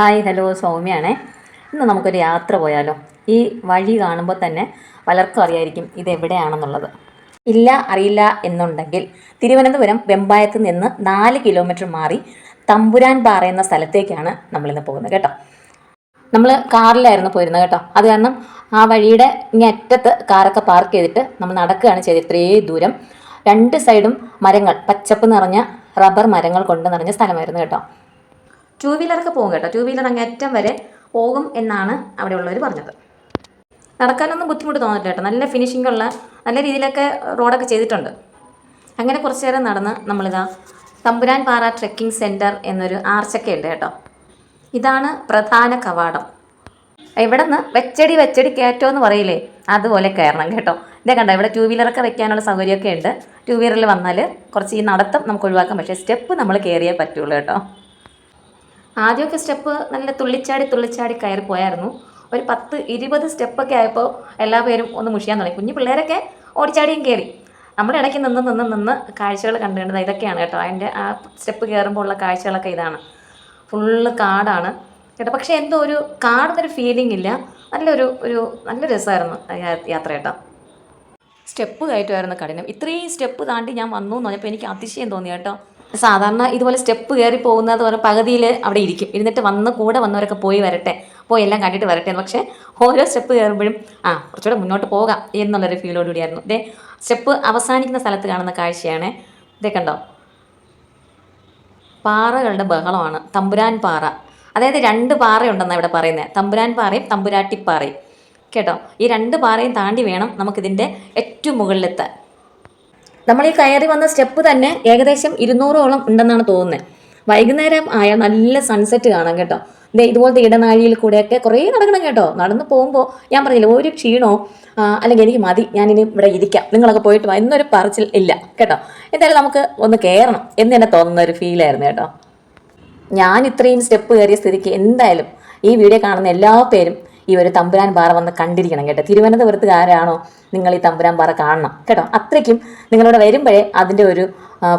Hi hello സൗമ്യയാണേ ഇന്ന് നമുക്കൊരു യാത്ര പോയാലോ? ഈ വഴി കാണുമ്പോൾ തന്നെ പലർക്കും അറിയായിരിക്കും ഇത് എവിടെയാണെന്നുള്ളത് ഇല്ല അറിയില്ല എന്നുണ്ടെങ്കിൽ തിരുവനന്തപുരം വെമ്പായത്ത് നിന്ന് നാല് കിലോമീറ്റർ മാറി തമ്പുരാൻ പാറ എന്ന സ്ഥലത്തേക്കാണ് നമ്മളിന്ന് പോകുന്നത് കേട്ടോ. നമ്മൾ കാറിലായിരുന്നു പോയിരുന്നത് കേട്ടോ. അത് കാരണം ആ വഴിയുടെ ഇനി അറ്റത്ത് കാറൊക്കെ പാർക്ക് ചെയ്തിട്ട് നമ്മൾ നടക്കുകയാണ് ചെയ്തത് ഇത്രയും ദൂരം. രണ്ട് സൈഡും മരങ്ങൾ പച്ചപ്പ് നിറഞ്ഞ റബ്ബർ മരങ്ങൾ കൊണ്ട് നിറഞ്ഞ സ്ഥലമായിരുന്നു കേട്ടോ. ടൂ വീലറൊക്കെ പോകും കേട്ടോ. ടു വീലർ അങ്ങേറ്റം വരെ പോകും എന്നാണ് അവിടെ ഉള്ളവർ പറഞ്ഞത്. നടക്കാനൊന്നും ബുദ്ധിമുട്ട് തോന്നില്ല കേട്ടോ. നല്ല ഫിനിഷിംഗ് ഉള്ള നല്ല രീതിയിലൊക്കെ റോഡൊക്കെ ചെയ്തിട്ടുണ്ട്. അങ്ങനെ കുറച്ച് നേരം നടന്ന് നമ്മളിതാ തമ്പുരാൻ പാറ ട്രെക്കിംഗ് സെന്റർ എന്നൊരു ആർച്ചൊക്കെ ഉണ്ട് കേട്ടോ. ഇതാണ് പ്രധാന കവാടം. ഇവിടെ നിന്ന് വെച്ചടി വെച്ചടി കയറ്റോ എന്ന് പറയില്ലേ? അതുപോലെ കയറണം കേട്ടോ. ഇതേ കണ്ടോ ഇവിടെ ടൂ വീലറൊക്കെ വെക്കാനുള്ള സൗകര്യമൊക്കെ ഉണ്ട്. ടൂ വീലറിൽ വന്നാൽ കുറച്ച് ഈ നടത്തം നമുക്ക് ഒഴിവാക്കാം. പക്ഷേ സ്റ്റെപ്പ് നമ്മൾ കയറിയേ പറ്റുള്ളൂ കേട്ടോ. ആദ്യമൊക്കെ സ്റ്റെപ്പ് നല്ല തുള്ളിച്ചാടി തുള്ളിച്ചാടി കയറി പോയായിരുന്നു. ഒരു പത്ത് ഇരുപത് സ്റ്റെപ്പൊക്കെ ആയപ്പോൾ എല്ലാ പേരും ഒന്ന് മുഷിയാൻ തുടങ്ങി. കുഞ്ഞു പിള്ളേരൊക്കെ ഓടിച്ചാടിയും കയറി നമ്മൾ ഇടയ്ക്ക് നിന്ന് നിന്ന് നിന്ന് കാഴ്ചകൾ കണ്ടുകൊണ്ടത് ഇതൊക്കെയാണ് കേട്ടോ. അതിന്റെ ആ സ്റ്റെപ്പ് കയറുമ്പോൾ ഉള്ള കാഴ്ചകളൊക്കെ ഇതാണ്. ഫുള്ള് കാടാണ് കേട്ടോ. പക്ഷേ എന്തോ ഒരു കാടുന്നൊരു ഫീലിംഗ് ഇല്ല. നല്ലൊരു ഒരു നല്ല രസമായിരുന്നു യാത്ര കേട്ടോ. സ്റ്റെപ്പ് കയറ്റുമായിരുന്നു കഠിനം. ഇത്രയും സ്റ്റെപ്പ് താണ്ടി ഞാൻ വന്നു എന്ന് പറഞ്ഞപ്പോൾ എനിക്ക് അതിശയം തോന്നി കേട്ടോ. സാധാരണ ഇതുപോലെ സ്റ്റെപ്പ് കയറി പോകുന്നത് പറഞ്ഞാൽ പകുതിയിൽ അവിടെ ഇരിക്കും. ഇരുന്നിട്ട് വന്ന് കൂടെ വന്നവരൊക്കെ പോയി വരട്ടെ. പോയി എല്ലാം കണ്ടിട്ട് വരട്ടെ. പക്ഷേ ഓരോ സ്റ്റെപ്പ് കയറുമ്പോഴും ആ കുറച്ചുകൂടെ മുന്നോട്ട് പോകാം എന്നുള്ളൊരു ഫീലോടുകൂടിയായിരുന്നു. ഇതേ സ്റ്റെപ്പ് അവസാനിക്കുന്ന സ്ഥലത്ത് കാണുന്ന കാഴ്ചയാണ്. ഇതേ കണ്ടോ? പാറകളുടെ ബഹളമാണ്. തമ്പുരാൻ പാറ. അതായത് രണ്ട് പാറയുണ്ടെന്നാണ് ഇവിടെ പറയുന്നത് തമ്പുരാൻ പാറയും തമ്പുരാട്ടിപ്പാറയും. കേട്ടോ? ഈ രണ്ട് പാറയും താണ്ടി വേണം നമുക്കിതിന്റെ ഏറ്റവും മുകളിലെത്താൻ. നമ്മൾ ഈ കയറി വന്ന സ്റ്റെപ്പ് തന്നെ ഏകദേശം ഇരുന്നൂറോളം ഉണ്ടെന്നാണ് തോന്നുന്നത് വൈകുന്നേരം ആയാൽ നല്ല സൺസെറ്റ് കാണാം കേട്ടോ. ദേ ഇതുപോലത്തെ ഇടനാഴിയിൽ കൂടെയൊക്കെ കുറേ നടക്കണം കേട്ടോ. നടന്ന് പോകുമ്പോൾ ഞാൻ പറഞ്ഞില്ല ഒരു ക്ഷീണോ അല്ലെങ്കിൽ എനിക്ക് മതി ഞാനിനി ഇവിടെ ഇരിക്കാം. നിങ്ങളൊക്കെ പോയിട്ട് വാ എന്നൊരു പറച്ചിൽ ഇല്ല കേട്ടോ. എന്തായാലും നമുക്ക് ഒന്ന് കയറണം എന്ന് തന്നെ തോന്നുന്ന ഒരു ഫീലായിരുന്നു കേട്ടോ. ഞാൻ ഇത്രയും സ്റ്റെപ്പ് കയറിയ സ്ഥിതിക്ക് എന്തായാലും ഈ വീഡിയോ കാണുന്ന എല്ലാ പേരും ഈ ഒരു തമ്പുരാൻ പാറ വന്ന് കണ്ടിരിക്കണം കേട്ടോ. തിരുവനന്തപുരത്ത് തിരുവനന്തപുരത്തുകാരാണോ നിങ്ങൾ ഈ തമ്പുരാൻ പാറ കാണണം കേട്ടോ. അത്രയ്ക്കും നിങ്ങളിവിടെ വരുമ്പോഴേ അതിന്റെ ഒരു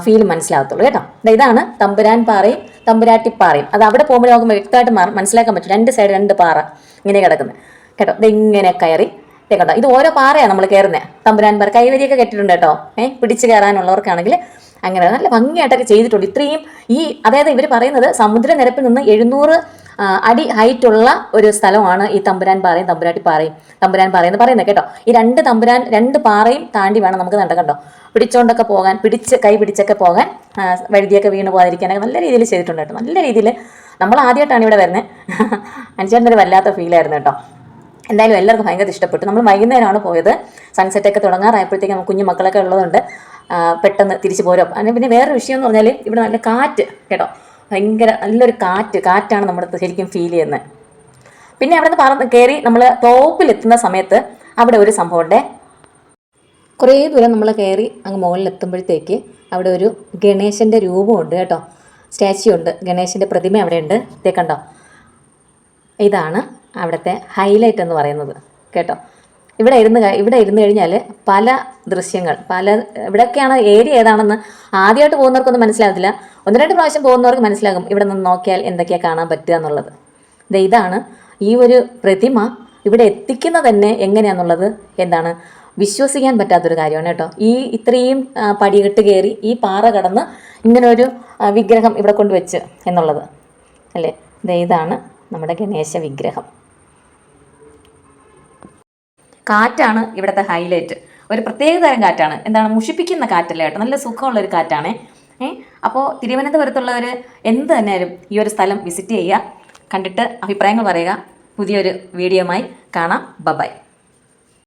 ഫീൽ മനസ്സിലാകത്തുള്ളൂ കേട്ടോ. ഇതാണ് തമ്പുരാൻ പാറയും തമ്പുരാട്ടിപ്പാറയും അത് അവിടെ പോകുമ്പോൾ നമുക്ക് വ്യക്തമായിട്ട് മനസ്സിലാക്കാൻ പറ്റും. രണ്ട് സൈഡ് രണ്ട് പാറ ഇങ്ങനെ കിടക്കുന്നത് കേട്ടോ ഇത് ഇങ്ങനെ കയറി. കേട്ടോ ഇത് ഓരോ പാറയാണ് നമ്മൾ കയറുന്നത് തമ്പുരാൻ പാറ കൈവരിയൊക്കെ കെട്ടിട്ടുണ്ട് കേട്ടോ. ഏഹ് പിടിച്ച് കയറാനുള്ളവർക്കാണെങ്കിൽ അങ്ങനെ നല്ല ഭംഗിയായിട്ടൊക്കെ ചെയ്തിട്ടുണ്ട്. ഇത്രയും ഈ അതായത് ഇവർ പറയുന്നത് സമുദ്രനിരപ്പിൽ നിന്ന് എഴുന്നൂറ് ആ, ഹൈറ്റ് ഉള്ള ഒരു സ്ഥലമാണ് ഈ തമ്പുരാൻ പാറയും തമ്പുരാട്ടി പാറയും. തമ്പുരാൻ പാറയെന്ന് പറയുന്നത് കേട്ടോ. ഈ രണ്ട് തമ്പുരാൻ രണ്ട് പാറയും താണ്ടി വേണം നമുക്ക് നടക്കാം കേട്ടോ. പിടിച്ചുകൊണ്ടൊക്കെ പോകാൻ പിടിച്ച് കൈ പിടിച്ചൊക്കെ പോകാൻ വഴുതിയൊക്കെ വീണ് പോകാതിരിക്കാനൊക്കെ നല്ല രീതിയിൽ ചെയ്തിട്ടുണ്ട് കേട്ടോ. നല്ല രീതിയിൽ നമ്മൾ ആദ്യമായിട്ടാണ് ഇവിടെ വരുന്നത്. അനുചേട്ടനൊരു വല്ലാത്ത ഫീലായിരുന്നു കേട്ടോ. എന്തായാലും എല്ലാവർക്കും ഭയങ്കര ഇഷ്ടപ്പെട്ടു. നമ്മൾ വൈകുന്നേരമാണ് പോയത്. സൺസെറ്റൊക്കെ തുടങ്ങാറായപ്പോഴത്തേക്കും നമുക്ക് കുഞ്ഞു മക്കളൊക്കെ ഉള്ളതുകൊണ്ട് പെട്ടെന്ന് തിരിച്ചു പോരും അതിന് പിന്നെ വേറൊരു വിഷയം എന്ന് പറഞ്ഞാൽ ഇവിടെ നല്ല കാറ്റ് കേട്ടോ. ഭയങ്കര നല്ലൊരു കാറ്റ് കാറ്റാണ് നമ്മുടെ ശരിക്കും ഫീൽ ചെയ്യുന്നത് പിന്നെ അവിടെ നിന്ന് പറന്ന് കയറി നമ്മൾ ടോപ്പിലെത്തുന്ന സമയത്ത് അവിടെ ഒരു സംഭവം ഉണ്ട് കുറേ ദൂരം നമ്മൾ കയറി അങ്ങ് മുകളിലെത്തുമ്പോഴത്തേക്ക് അവിടെ ഒരു ഗണേശന്റെ രൂപമുണ്ട് കേട്ടോ. സ്റ്റാച്യു ഉണ്ട്. ഗണേശന്റെ പ്രതിമ അവിടെ ഉണ്ട് ഇതേ കണ്ടോ? ഇതാണ് അവിടുത്തെ ഹൈലൈറ്റ് എന്ന് പറയുന്നത് കേട്ടോ. ഇവിടെ ഇരുന്ന് ഇവിടെ ഇരുന്ന് കഴിഞ്ഞാൽ പല ദൃശ്യങ്ങൾ പല ഇവിടെയൊക്കെയാണ് ഏരിയ ഏതാണെന്ന് ആദ്യമായിട്ട് പോകുന്നവർക്കൊന്നും മനസ്സിലാകത്തില്ല. ഒന്ന് രണ്ട് പ്രാവശ്യം പോകുന്നവർക്ക് മനസ്സിലാകും ഇവിടെ നിന്ന് നോക്കിയാൽ എന്തൊക്കെയാണ് കാണാൻ പറ്റുക എന്നുള്ളത്. ഇതാണ് ഈ ഒരു പ്രതിമ ഇവിടെ എത്തിക്കുന്നത് തന്നെ എങ്ങനെയാണെന്നുള്ളത് എന്താണ്? വിശ്വസിക്കാൻ പറ്റാത്തൊരു കാര്യമാണ് കേട്ടോ. ഈ ഇത്രയും പടികെട്ട് കയറി ഈ പാറ കടന്ന് ഇങ്ങനെ ഒരു വിഗ്രഹം ഇവിടെ കൊണ്ടുവച്ച് എന്നുള്ളത്. അല്ലേ? ഇതാണ് നമ്മുടെ ഗണേശ വിഗ്രഹം. കാറ്റാണ് ഇവിടുത്തെ ഹൈലൈറ്റ് ഒരു പ്രത്യേക തരം കാറ്റാണ്. എന്താണ്? മുഷിപ്പിക്കുന്ന കാറ്റല്ലേ കേട്ടോ. നല്ല സുഖമുള്ള ഒരു കാറ്റാണേ. ഏ? അപ്പോൾ തിരുവനന്തപുരത്തുള്ളവർ എന്ത് തന്നെയാലും ഈ ഒരു സ്ഥലം വിസിറ്റ് ചെയ്യുക. കണ്ടിട്ട് അഭിപ്രായങ്ങൾ പറയുക. പുതിയൊരു വീഡിയോയുമായി കാണാം. ബബായ്